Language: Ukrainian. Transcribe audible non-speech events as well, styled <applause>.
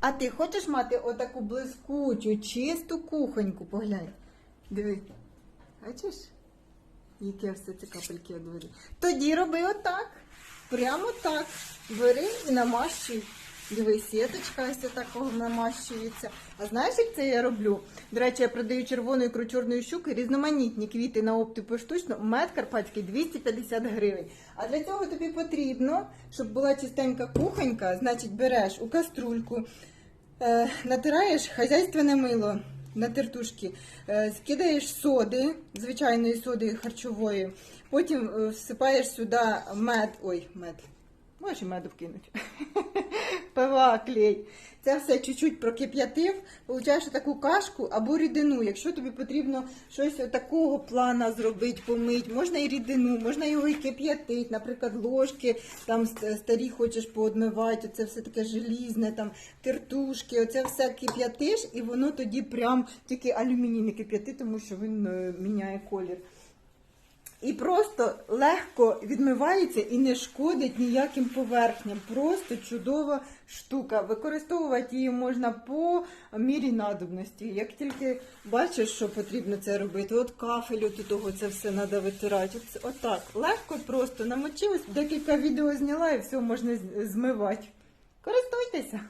А ти хочеш мати отаку блискучу, чисту кухоньку? Поглянь. Диви. Бачиш? Яке все ці капельки води. Тоді роби отак. Прямо так. Бери і намащуй. Диви, сіточка ось такого намащується. А знаєш, як це я роблю? До речі, я продаю червоної ікру чорної щуки, різноманітні квіти на опту поштучно. Мед карпатський 250 гривень. А для цього тобі потрібно, щоб була чистенька кухонька, значить береш у каструльку, е, натираєш хазяйственне мило на тертушки, е, скидаєш соди, звичайної соди харчової, потім е, всипаєш сюди мед, ой, мед. Можеш і меду вкинути. <laughs> Пива, клей. Це все чуть-чуть прокип'ятив, получаєш таку кашку або рідину. Якщо тобі потрібно щось такого плана зробити, помити, можна і рідину, можна його і кип'ятити, наприклад, ложки там старі хочеш поодмивати, це все таке желізне, там тертушки, оце все кип'ятиш, і воно тоді прям тільки алюміній не кип'яти, тому що він е, міняє колір. І просто легко відмивається і не шкодить ніяким поверхням. Просто чудова штука. Використовувати її можна по мірі надобності. Як тільки бачиш, що потрібно це робити, от кафель от того це все треба витирати. От, отак, легко просто намочилась, декілька відео зняла і все можна змивати. Користуйтеся!